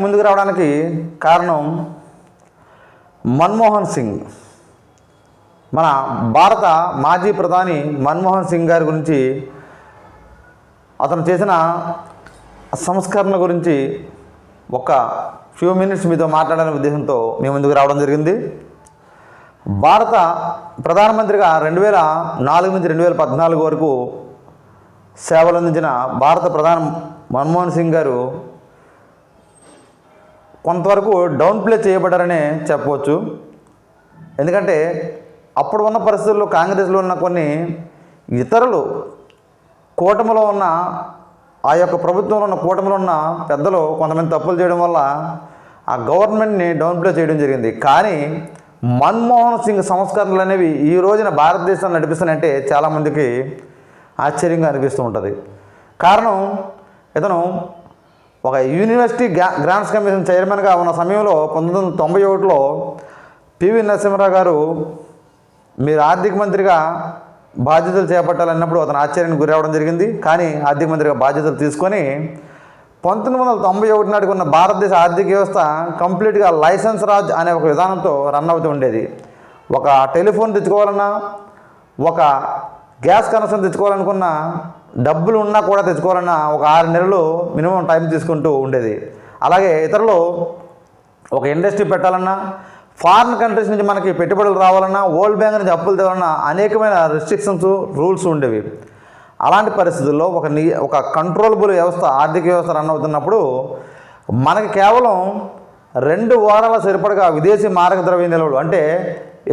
ముందుకు రావడానికి కారణం మన్మోహన్ సింగ్. మన భారత మాజీ ప్రధాని మన్మోహన్ సింగ్ గారి గురించి అతను చేసిన సంస్కరణ గురించి ఒక ఫ్యూ మినిట్స్ మీతో మాట్లాడాలనే ఉద్దేశంతో మీ ముందుకు రావడం జరిగింది. భారత ప్రధానమంత్రిగా రెండు వేల నాలుగు నుంచి రెండు వేల పద్నాలుగు వరకు సేవలు అందించిన భారత ప్రధాని మన్మోహన్ సింగ్ గారు కొంతవరకు డౌన్ ప్లే చేయబడ్డారనే చెప్పవచ్చు. ఎందుకంటే అప్పుడు ఉన్న పరిస్థితుల్లో కాంగ్రెస్లో ఉన్న కొన్ని ఇతరులు కూటమిలో ఉన్న ఆ యొక్క ప్రభుత్వంలో ఉన్న కూటమిలో ఉన్న పెద్దలు కొంతమంది తప్పులు చేయడం వల్ల ఆ గవర్నమెంట్ని డౌన్ ప్లే చేయడం జరిగింది. కానీ మన్మోహన్ సింగ్ సంస్కరణలు అనేవి ఈ రోజున భారతదేశాన్ని నడిపిస్తానంటే చాలామందికి ఆశ్చర్యంగా అనిపిస్తూ ఉంటుంది. కారణం ఇతను ఒక యూనివర్సిటీ గ్రాంట్స్ కమిషన్ చైర్మన్గా ఉన్న సమయంలో పంతొమ్మిది వందల తొంభై ఒకటిలో పివి నరసింహరావు గారు మీరు ఆర్థిక మంత్రిగా బాధ్యతలు చేపట్టాలన్నప్పుడు అతను ఆశ్చర్యానికి గురవడం జరిగింది. కానీ ఆర్థిక మంత్రిగా బాధ్యతలు తీసుకొని పంతొమ్మిది వందల తొంభై ఒకటి నాటికి ఉన్న భారతదేశ ఆర్థిక వ్యవస్థ కంప్లీట్గా లైసెన్స్ రాజ్ అనే ఒక విధానంతో రన్ అవుతూ ఉండేది. ఒక టెలిఫోన్ తెచ్చుకోవాలన్నా ఒక గ్యాస్ కనెక్షన్ తెచ్చుకోవాలనుకున్న డబ్బులు ఉన్నా కూడా తెచ్చుకోవాలన్నా ఒక ఆరు నెలలు మినిమం టైం తీసుకుంటూ ఉండేది. అలాగే ఇతరులు ఒక ఇండస్ట్రీ పెట్టాలన్నా ఫారిన్ కంట్రీస్ నుంచి మనకి పెట్టుబడులు రావాలన్నా వరల్డ్ బ్యాంక్ నుంచి అప్పులు తేవాలన్నా అనేకమైన రిస్ట్రిక్షన్స్ రూల్స్ ఉండేవి. అలాంటి పరిస్థితుల్లో ఒక నీ ఒక కంట్రోలబుల్ వ్యవస్థ ఆర్థిక వ్యవస్థ రన్ అవుతున్నప్పుడు మనకి కేవలం రెండు వారాల సరిపడగా విదేశీ మారక ద్రవ్య నిల్వలు అంటే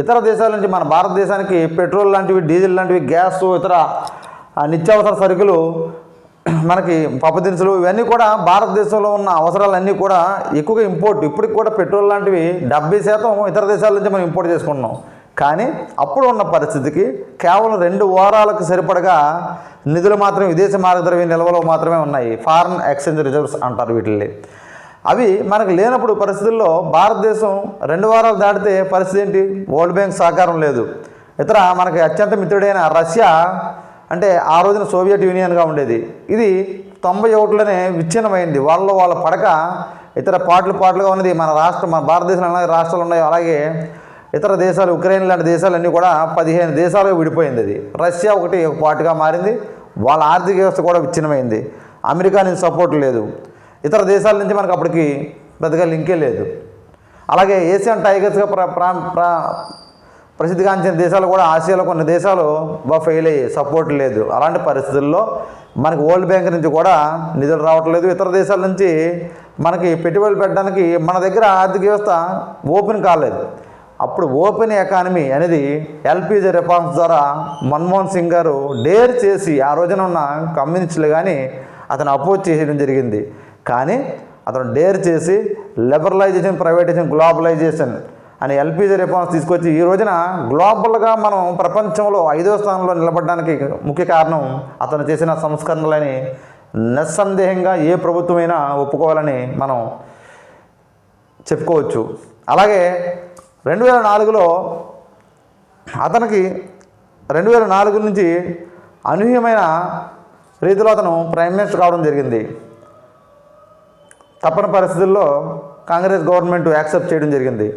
ఇతర దేశాల నుంచి మన భారతదేశానికి పెట్రోల్ లాంటివి డీజిల్ లాంటివి గ్యాస్ ఇతర ఆ, నిత్యావసర సరుకులు మనకి పప్పు దినుసులు ఇవన్నీ కూడా భారతదేశంలో ఉన్న అవసరాలన్నీ కూడా ఎక్కువగా ఇంపోర్ట్. ఇప్పటికి కూడా పెట్రోల్ లాంటివి డెబ్బై శాతం ఇతర దేశాల నుంచి మనం ఇంపోర్ట్ చేసుకుంటున్నాం. కానీ అప్పుడు ఉన్న పరిస్థితికి కేవలం రెండు వారాలకు సరిపడగా నిధులు మాత్రమే విదేశీ మార్గద్రవ్య నిల్వలు మాత్రమే ఉన్నాయి. ఫారిన్ ఎక్స్చేంజ్ రిజర్వ్స్ అంటారు వీటిని అవి మనకు లేనప్పుడు పరిస్థితుల్లో భారతదేశం రెండు వారాలు దాటితే పరిస్థితి ఏంటి? వరల్డ్ బ్యాంక్ సహకారం లేదు. ఇతర మనకి అత్యంత మిత్రుడైన రష్యా అంటే ఆ రోజున సోవియట్ యూనియన్గా ఉండేది. ఇది తొంభై ఒకటిలోనే విచ్ఛిన్నమైంది. వాళ్ళ వాళ్ళ పడక ఇతర పాటలు పాటలుగా ఉన్నది. మన రాష్ట్రం మన భారతదేశంలో అలాగే రాష్ట్రాలు ఉన్నాయి అలాగే ఇతర దేశాలు ఉక్రెయిన్ లాంటి దేశాలన్నీ కూడా పదిహేను దేశాలుగా విడిపోయింది అది. రష్యా ఒకటి ఒక పాటుగా మారింది. వాళ్ళ ఆర్థిక వ్యవస్థ కూడా విచ్ఛిన్నమైంది. అమెరికా నుంచి సపోర్ట్ లేదు. ఇతర దేశాల నుంచి మనకు అప్పటికి పెద్దగా లింకే లేదు. అలాగే ఏషియన్ టైగర్స్గా ప్రా ప్రా ప్రసిద్ధిగాంచిన దేశాలు కూడా ఆసియాలో కొన్ని దేశాలు బాగా ఫెయిల్ అయ్యాయి. సపోర్ట్ లేదు. అలాంటి పరిస్థితుల్లో మనకి వరల్డ్ బ్యాంక్ నుంచి కూడా నిధులు రావట్లేదు. ఇతర దేశాల నుంచి మనకి పెట్టుబడులు పెట్టడానికి మన దగ్గర ఆర్థిక వ్యవస్థ ఓపెన్ కాలేదు. అప్పుడు ఓపెన్ ఎకానమీ అనేది ఎల్పిజి రిఫార్మ్స్ ద్వారా మన్మోహన్ సింగ్ గారు డేర్ చేసి ఆ రోజున ఉన్న కమ్యూనిస్టులు కానీ అతను అపోజ్ చేయడం జరిగింది. కానీ అతను డేర్ చేసి లిబరలైజేషన్ ప్రైవేటైజేషన్ గ్లోబలైజేషన్ అని ఎల్పిజి రిఫార్మ్స్ తీసుకొచ్చి ఈ రోజున గ్లోబల్గా మనం ప్రపంచంలో ఐదో స్థానంలో నిలబడడానికి ముఖ్య కారణం అతను చేసిన సంస్కరణలని నిస్సందేహంగా ఏ ప్రభుత్వమైనా ఒప్పుకోవాలని మనం చెప్పుకోవచ్చు. అలాగే రెండు వేల నాలుగులో అతనికి రెండు వేల నాలుగు నుంచి అనూహ్యమైన రీతిలో అతను ప్రైమ్ మినిస్టర్ కావడం జరిగింది. తప్పని పరిస్థితుల్లో కాంగ్రెస్ గవర్నమెంట్ యాక్సెప్ట్ చేయడం జరిగింది.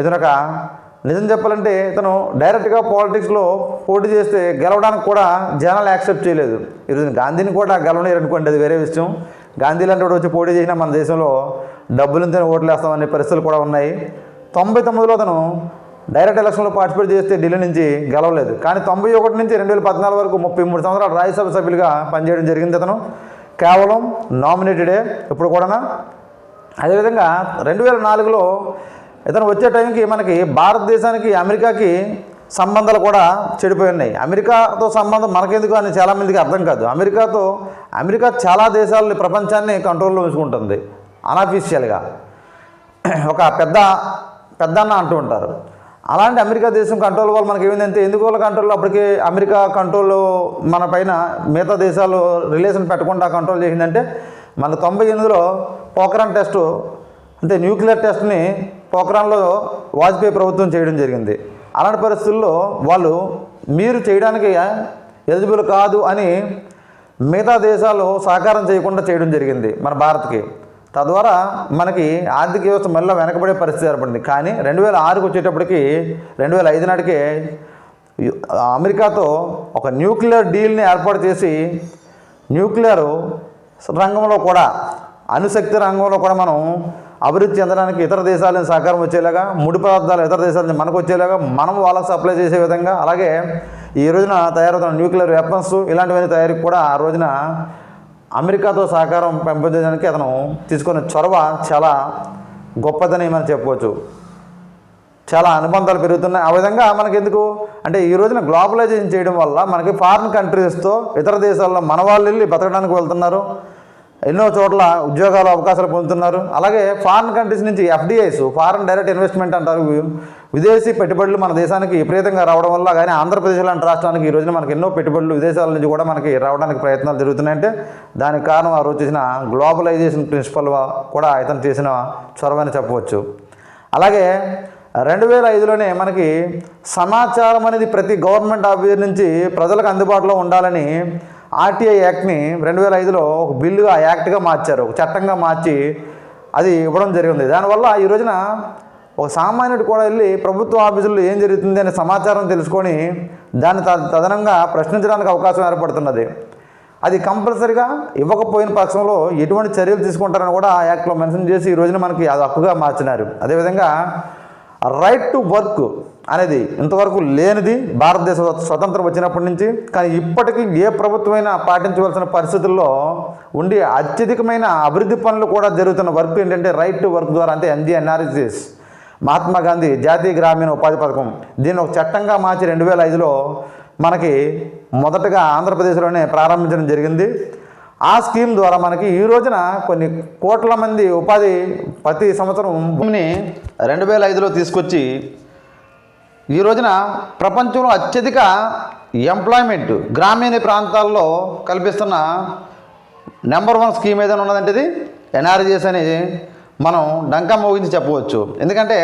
ఇతనొక ఒక నిజం చెప్పాలంటే ఇతను డైరెక్ట్గా పాలిటిక్స్లో పోటీ చేస్తే గెలవడానికి కూడా జనాలు యాక్సెప్ట్ చేయలేదు. ఈరోజు గాంధీని కూడా గెలవలేరు అనుకోండి అది వేరే విషయం. గాంధీ లాంటి వాడు వచ్చి పోటీ చేసినా మన దేశంలో డబ్బులతో ఓట్లు వేస్తామనే పరిస్థితులు కూడా ఉన్నాయి. తొంభై తొమ్మిదిలో అతను డైరెక్ట్ ఎలక్షన్లో పార్టిసిపేట్ చేస్తే ఢిల్లీ నుంచి గెలవలేదు. కానీ తొంభై ఒకటి నుంచి రెండు వేల పద్నాలుగు వరకు ముప్పై మూడు సంవత్సరాలు రాజ్యసభ సభ్యులుగా పనిచేయడం జరిగింది అతను. కేవలం నామినేటెడే ఇప్పుడు కూడా అదేవిధంగా రెండు వేల నాలుగులో ఇతను వచ్చే టైంకి మనకి భారతదేశానికి అమెరికాకి సంబంధాలు కూడా చెడిపోయి ఉన్నాయి. అమెరికాతో సంబంధం మనకెందుకు అని చాలామందికి అర్థం కాదు. అమెరికాతో అమెరికా చాలా దేశాలని ప్రపంచాన్ని కంట్రోల్లో ఉంచుకుంటుంది. అనఫీషియల్గా ఒక పెద్ద పెద్దన్న అంటూ ఉంటారు. అలాంటి అమెరికా దేశం కంట్రోల్ వల్ల మనకి ఏమైందంటే ఎందుకు వాళ్ళ కంట్రోల్? అప్పటికే అమెరికా కంట్రోల్ మన పైన మిగతా దేశాలు రిలేషన్ పెట్టకుండా కంట్రోల్ చేసిందంటే మన తొంభై ఎనిమిదిలో పోఖరాన్ టెస్టు అంటే న్యూక్లియర్ టెస్ట్ని పోఖరాన్లో వాజ్పేయి ప్రభుత్వం చేయడం జరిగింది. అలాంటి పరిస్థితుల్లో వాళ్ళు మీరు చేయడానికి ఎలిజిబుల్ కాదు అని మిగతా దేశాలు సహకారం చేయకుండా చేయడం జరిగింది మన భారత్కి. తద్వారా మనకి ఆర్థిక వ్యవస్థ మళ్ళీ వెనకబడే పరిస్థితి ఏర్పడింది. కానీ రెండు వేల ఆరుకు వచ్చేటప్పటికి రెండు వేల ఐదు నాటికే అమెరికాతో ఒక న్యూక్లియర్ డీల్ని ఏర్పాటు చేసి న్యూక్లియర్ రంగంలో కూడా అణుశక్తి రంగంలో కూడా మనం అభివృద్ధి చెందడానికి ఇతర దేశాల నుంచి సహకారం వచ్చేలాగా ముడి పదార్థాలు ఇతర దేశాల నుంచి మనకు వచ్చేలాగా మనం వాళ్ళకి సప్లై చేసే విధంగా అలాగే ఈ రోజున తయారవుతున్న న్యూక్లియర్ వెపన్స్ ఇలాంటివన్నీ తయారీకి కూడా ఆ రోజున అమెరికాతో సహకారం పెంపొందించడానికి అతను తీసుకున్న చొరవ చాలా గొప్పదని మనం చెప్పవచ్చు. చాలా అనుబంధాలు పెరుగుతున్నాయి. ఆ విధంగా మనకి ఎందుకు అంటే ఈ రోజున గ్లోబలైజేషన్ చేయడం వల్ల మనకి ఫారిన్ కంట్రీస్తో ఇతర దేశాల్లో మన వాళ్ళు వెళ్ళి బతకడానికి వెళ్తున్నారు. ఎన్నో చోట్ల ఉద్యోగాల అవకాశాలు పొందుతున్నారు. అలాగే ఫారిన్ కంట్రీస్ నుంచి ఎఫ్డిఐస్ ఫారిన్ డైరెక్ట్ ఇన్వెస్ట్మెంట్ అంటారు. విదేశీ పెట్టుబడులు మన దేశానికి విపరీతంగా రావడం వల్ల కానీ ఆంధ్రప్రదేశ్ లాంటి రాష్ట్రానికి ఈ రోజున మనకి ఎన్నో పెట్టుబడులు విదేశాల నుంచి కూడా మనకి రావడానికి ప్రయత్నాలు జరుగుతున్నాయంటే దానికి కారణం ఆ రోజు చేసిన గ్లోబలైజేషన్ ప్రిన్సిపల్ కూడా ఇతను చేసిన చొరవని చెప్పవచ్చు. అలాగే రెండు వేల ఐదులోనే మనకి సమాచారం అనేది ప్రతి గవర్నమెంట్ ఆఫీస్ నుంచి ప్రజలకు అందుబాటులో ఉండాలని ఆర్టీఐ యాక్ట్ని రెండు వేల ఐదులో ఒక బిల్లుగా యాక్ట్గా మార్చారు. ఒక చట్టంగా మార్చి అది ఇవ్వడం జరిగింది. దానివల్ల ఈ రోజున ఒక సామాన్యుడు కూడా వెళ్ళి ప్రభుత్వ ఆఫీసుల్లో ఏం జరుగుతుంది అనే సమాచారం తెలుసుకొని దాన్ని త- తదనంగా ప్రశ్నించడానికి అవకాశం ఏర్పడుతున్నది. అది కంపల్సరిగా ఇవ్వకపోయిన పక్షంలో ఎటువంటి చర్యలు తీసుకుంటారని కూడా ఆ యాక్ట్లో మెన్షన్ చేసి ఈ రోజున మనకి అది హక్కుగా మార్చినారు. అదేవిధంగా రైట్ టు వర్క్ అనేది ఇంతవరకు లేనిది భారతదేశ స్వతంత్రం వచ్చినప్పటి నుంచి కానీ ఇప్పటికీ ఏ ప్రభుత్వమైనా పాటించవలసిన పరిస్థితుల్లో ఉండి అత్యధికమైన అభివృద్ధి పనులు కూడా జరుగుతున్న వర్క్ ఏంటంటే రైట్ టు వర్క్ ద్వారా అంటే ఎన్జిఎన్ఆర్సిస్ మహాత్మా గాంధీ జాతీయ గ్రామీణ ఉపాధి పథకం. దీన్ని ఒక చట్టంగా మార్చి రెండు వేల ఐదులో మనకి మొదటగా ఆంధ్రప్రదేశ్లోనే ప్రారంభించడం జరిగింది. ఆ స్కీమ్ ద్వారా మనకి ఈ రోజున కొన్ని కోట్ల మంది ఉపాధి ప్రతి సంవత్సరం భూమిని రెండు వేల ఐదులో తీసుకొచ్చి ఈ రోజున ప్రపంచంలో అత్యధిక ఎంప్లాయ్మెంట్ గ్రామీణ ప్రాంతాల్లో కల్పిస్తున్న నెంబర్ వన్ స్కీమ్ ఏదైనా ఉన్నదంటే ఇది ఎన్ఆర్జిఎస్ అని మనం డంకా మోగించి చెప్పవచ్చు. ఎందుకంటే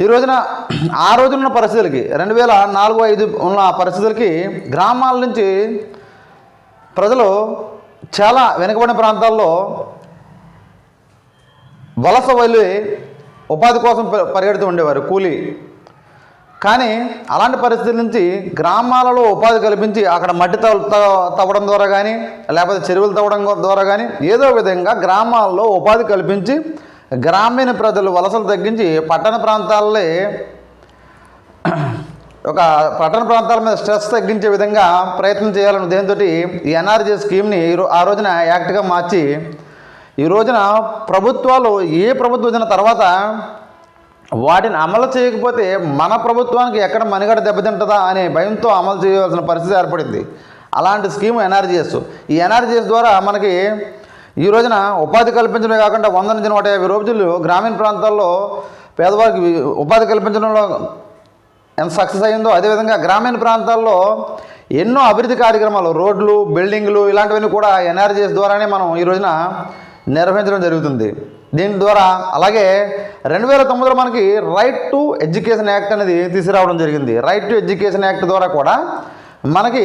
ఈ రోజున ఆ రోజున పరిస్థితులకి రెండు వేల నాలుగు ఐదు ఉన్న పరిస్థితులకి గ్రామాల నుంచి ప్రజలు చాలా వెనుకబడిన ప్రాంతాల్లో వలస వెళ్ళి ఉపాధి కోసం ప- పరిగెడుతూ ఉండేవారు. కూలీ కానీ అలాంటి పరిస్థితుల నుంచి గ్రామాలలో ఉపాధి కల్పించి అక్కడ మట్టి తవ్వడం ద్వారా కానీ లేకపోతే చెరువులు తవ్వడం ద్వారా కానీ ఏదో విధంగా గ్రామాల్లో ఉపాధి కల్పించి గ్రామీణ ప్రజలు వలసలు తగ్గించి పట్టణ ప్రాంతాలే ఒక పట్టణ ప్రాంతాల మీద స్ట్రెస్ తగ్గించే విధంగా ప్రయత్నం చేయాలని ఉదయంతో ఈ ఎన్ఆర్జీ స్కీమ్ని ఆ రోజున యాక్ట్గా మార్చి ఈ రోజున ప్రభుత్వాలు ఏ ప్రభుత్వం వచ్చిన తర్వాత వాటిని అమలు చేయకపోతే మన ప్రభుత్వానికి ఎక్కడ మనుగడ దెబ్బతింటుందా అనే భయంతో అమలు చేయవలసిన పరిస్థితి ఏర్పడింది. అలాంటి స్కీమ్ ఎన్ఆర్జీఎస్. ఈ ఎన్ఆర్జీఎస్ ద్వారా మనకి ఈ రోజున ఉపాధి కల్పించడమే కాకుండా వంద నుంచి నూట యాభై రోజులు గ్రామీణ ప్రాంతాల్లో పేదవారికి ఉపాధి కల్పించడంలో ఎంత సక్సెస్ అయ్యిందో అదేవిధంగా గ్రామీణ ప్రాంతాల్లో ఎన్నో అభివృద్ధి కార్యక్రమాలు రోడ్లు బిల్డింగ్లు ఇలాంటివన్నీ కూడా ఎన్ఆర్జీఎస్ ద్వారానే మనం ఈ రోజున నిర్వహించడం జరుగుతుంది. దీని ద్వారా అలాగే రెండు వేల తొమ్మిదిలో మనకి రైట్ టు ఎడ్యుకేషన్ యాక్ట్ అనేది తీసుకురావడం జరిగింది. రైట్ టు ఎడ్యుకేషన్ యాక్ట్ ద్వారా కూడా మనకి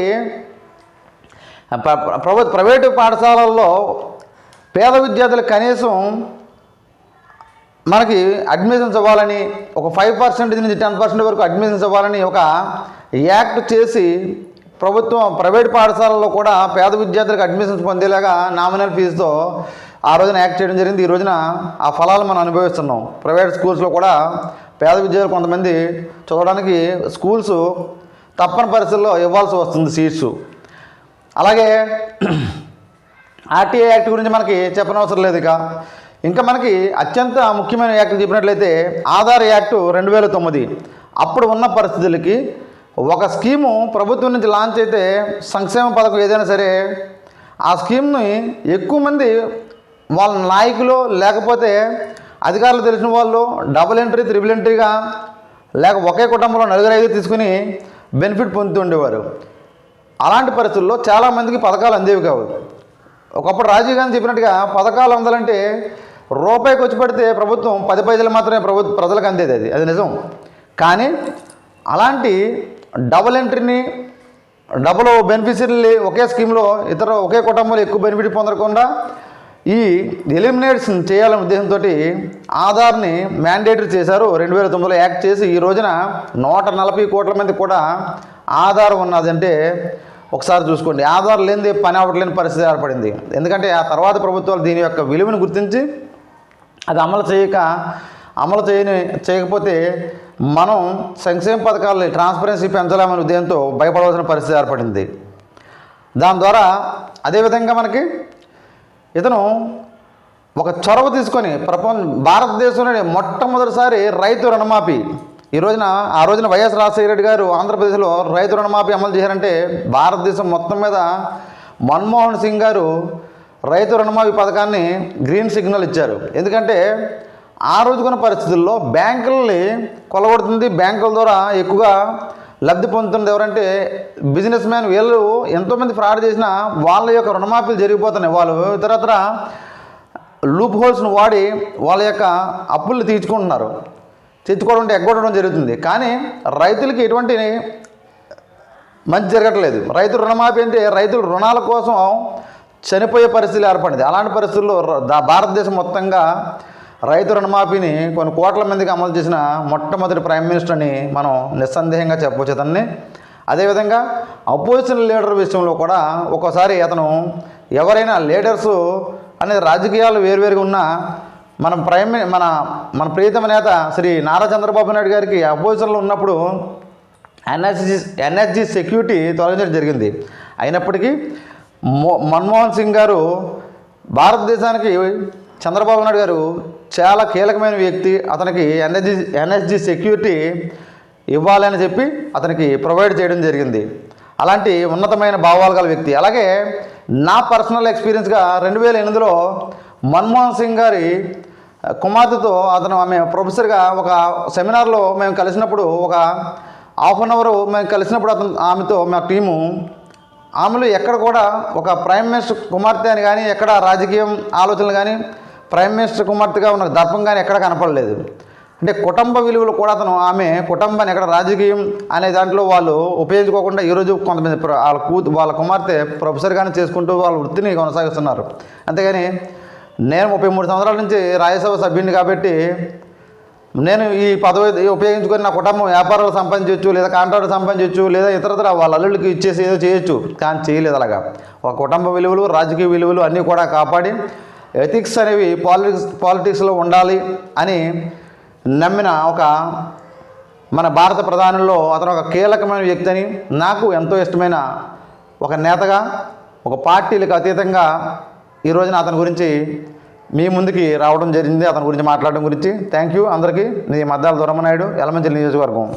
ప్రభు ప్రైవేటు పాఠశాలల్లో పేద విద్యార్థులకు కనీసం మనకి అడ్మిషన్స్ ఇవ్వాలని ఒక ఫైవ్ పర్సెంటేజ్ నుంచి టెన్ పర్సెంట్ వరకు అడ్మిషన్స్ ఇవ్వాలని ఒక యాక్ట్ చేసి ప్రభుత్వం ప్రైవేట్ పాఠశాలల్లో కూడా పేద విద్యార్థులకు అడ్మిషన్స్ పొందేలాగా నామినల్ ఫీజుతో ఆ రోజున యాక్ట్ చేయడం జరిగింది. ఈ రోజున ఆ ఫలాలు మనం అనుభవిస్తున్నాం. ప్రైవేట్ స్కూల్స్లో కూడా పేద విద్యార్థులు కొంతమంది చదవడానికి స్కూల్స్ తప్పని పరిస్థితుల్లో ఇవ్వాల్సి వస్తుంది సీట్స్ అలాగే ఆర్టీఐ యాక్ట్ గురించి మనకి చెప్పనవసరం లేదు ఇక. ఇంకా మనకి అత్యంత ముఖ్యమైన యాక్ట్ చెప్పినట్లయితే ఆధార్ యాక్ట్ రెండు వేల తొమ్మిది. అప్పుడు ఉన్న పరిస్థితులకి ఒక స్కీము ప్రభుత్వం నుంచి లాంచ్ అయితే సంక్షేమ పథకం ఏదైనా సరే ఆ స్కీమ్ని ఎక్కువ మంది వాళ్ళ నాయకులు లేకపోతే అధికారులు తెలిసిన వాళ్ళు డబుల్ ఎంట్రీ త్రిబుల్ ఎంట్రీగా లేక ఒకే కుటుంబంలో నలుగురు ఐదు తీసుకుని బెనిఫిట్ పొందుతూ ఉండేవారు. అలాంటి పరిస్థితుల్లో చాలామందికి పథకాలు అందేవి కావు. ఒకప్పుడు రాజీవ్ గాంధీ చెప్పినట్టుగా పథకాలు అందాలంటే రూపాయికి వచ్చి పడితే ప్రభుత్వం పది పైసలు మాత్రమే ప్రభుత్వ ప్రజలకు అందేది అది. అది నిజం. కానీ అలాంటి డబుల్ ఎంట్రీని డబుల్ బెనిఫిషరీని ఒకే స్కీమ్లో ఇతర ఒకే కుటుంబంలో ఎక్కువ బెనిఫిట్ పొందకుండా ఈ ఎలిమినేషన్ చేయాలనే ఉద్దేశంతో ఆధార్ని మ్యాండేటరీ చేశారు. రెండు వేల తొమ్మిదిలో యాక్ట్ చేసి ఈ రోజున నూట నలభై కోట్ల మంది కూడా ఆధార్ ఉన్నదంటే ఒకసారి చూసుకోండి. ఆధార్ లేనిది పని అవ్వట్లేని పరిస్థితి ఏర్పడింది. ఎందుకంటే ఆ తర్వాత ప్రభుత్వాలు దీని యొక్క విలువను గుర్తించి అది అమలు చేయక అమలు చేయని చేయకపోతే మనం సంక్షేమ పథకాలని ట్రాన్స్పరెన్సీ పెంచలేమనే ఉద్దేశంతో భయపడవలసిన పరిస్థితి ఏర్పడింది. దాని ద్వారా అదేవిధంగా మనకి ఇతను ఒక చొరవ తీసుకొని ప్రపంచ భారతదేశంలోనే మొట్టమొదటిసారి రైతు రుణమాఫీ. ఈ రోజున ఆ రోజున వైఎస్ రాజశేఖర రెడ్డి గారు ఆంధ్రప్రదేశ్లో రైతు రుణమాఫీ అమలు చేశారంటే భారతదేశం మొత్తం మీద మన్మోహన్ సింగ్ గారు రైతు రుణమాఫీ పథకాన్ని గ్రీన్ సిగ్నల్ ఇచ్చారు. ఎందుకంటే ఆ రోజుకున్న పరిస్థితుల్లో బ్యాంకుల్ని కొలగొడుతుంది. బ్యాంకుల ద్వారా ఎక్కువగా లబ్ధి పొందుతున్నది ఎవరంటే బిజినెస్ మ్యాన్ వీళ్ళు ఎంతోమంది ఫ్రాడ్ చేసినా వాళ్ళ యొక్క రుణమాఫీలు జరిగిపోతున్నాయి. వాళ్ళు ఇతరత్ర లూప్ హోల్స్ను వాడి వాళ్ళ యొక్క అప్పులు తీర్చుకుంటున్నారు. తెచ్చుకోవడం అంటే ఎగ్గొట్టడం జరుగుతుంది. కానీ రైతులకి ఎటువంటి మంచి జరగట్లేదు. రైతు రుణమాఫీ అంటే రైతులు రుణాల కోసం చనిపోయే పరిస్థితులు ఏర్పడింది. అలాంటి పరిస్థితుల్లో భారతదేశం మొత్తంగా రైతు రుణమాఫీని కొన్ని కోట్ల మందికి అమలు చేసిన మొట్టమొదటి ప్రైమ్ మినిస్టర్ని మనం నిస్సందేహంగా చెప్పవచ్చు అతన్ని అదేవిధంగా అపోజిషన్ లీడర్ విషయంలో కూడా ఒక్కోసారి అతను ఎవరైనా లీడర్స్ అనేది రాజకీయాలు వేరువేరుగా ఉన్నా మన ప్రైమ్ మన మన ప్రియతమ నేత శ్రీ నారా చంద్రబాబు నాయుడు గారికి అపోజిషన్లో ఉన్నప్పుడు ఎన్ఎస్జి ఎన్ఎస్జి సెక్యూరిటీ తొలగించడం జరిగింది. అయినప్పటికీ మో మన్మోహన్ సింగ్ గారు భారతదేశానికి చంద్రబాబు నాయుడు గారు చాలా కీలకమైన వ్యక్తి. అతనికి ఎన్ఎస్జి ఎన్ఎస్జి సెక్యూరిటీ ఇవ్వాలని చెప్పి అతనికి ప్రొవైడ్ చేయడం జరిగింది. అలాంటి ఉన్నతమైన భావాలు గల వ్యక్తి. అలాగే నా పర్సనల్ ఎక్స్పీరియన్స్గా రెండు వేల ఎనిమిదిలో మన్మోహన్ సింగ్ గారి కుమార్తెతో అతను ఆమె ప్రొఫెసర్గా ఒక సెమినార్లో మేము కలిసినప్పుడు ఒక హాఫ్ అన్ అవర్ మేము కలిసినప్పుడు అతను ఆమెతో మా టీము ఆమెలో ఎక్కడ కూడా ఒక ప్రైమ్ మినిస్టర్ కుమార్తె అని కానీ ఎక్కడ రాజకీయం ఆలోచనలు కానీ ప్రైమ్ మినిస్టర్ కుమార్తెగా ఉన్న దర్పం కానీ ఎక్కడ కనపడలేదు. అంటే కుటుంబ విలువలు కూడా అతను ఆమె కుటుంబాన్ని ఎక్కడ రాజకీయం అనే దాంట్లో వాళ్ళు ఉపయోగించుకోకుండా ఈరోజు కొంతమంది వాళ్ళ కూతు వాళ్ళ కుమార్తె ప్రొఫెసర్గానే చేసుకుంటూ వాళ్ళ వృత్తిని కొనసాగిస్తున్నారు. అంతేగాని నేను ముప్పై మూడు సంవత్సరాల నుంచి రాజ్యసభ సభ్యుని కాబట్టి నేను ఈ పదవి ఉపయోగించుకొని నా కుటుంబం వ్యాపారాలు సంపాదించవచ్చు లేదా కాంట్రాక్ట్ సంపాదించవచ్చు లేదా ఇతరతర వాళ్ళ అల్లుళ్ళకి ఇచ్చేసి ఏదో చేయొచ్చు. కానీ చేయలేదు అలాగా. ఒక కుటుంబ విలువలు రాజకీయ విలువలు అన్నీ కూడా కాపాడి ఎథిక్స్ అనేవి పాలిటిక్స్ పాలిటిక్స్లో ఉండాలి అని నమ్మిన ఒక మన భారత ప్రధానుల్లో అతను ఒక కీలకమైన వ్యక్తి అని నాకు ఎంతో ఇష్టమైన ఒక నేతగా ఒక పార్టీలకు అతీతంగా ఈ రోజున అతని గురించి మీ ముందుకి రావడం జరిగింది. అతని గురించి మాట్లాడడం గురించి. థ్యాంక్ యూ అందరికీ. నీ మద్దాల దూరమనాయుడు ఎలమంచి నియోజకవర్గం.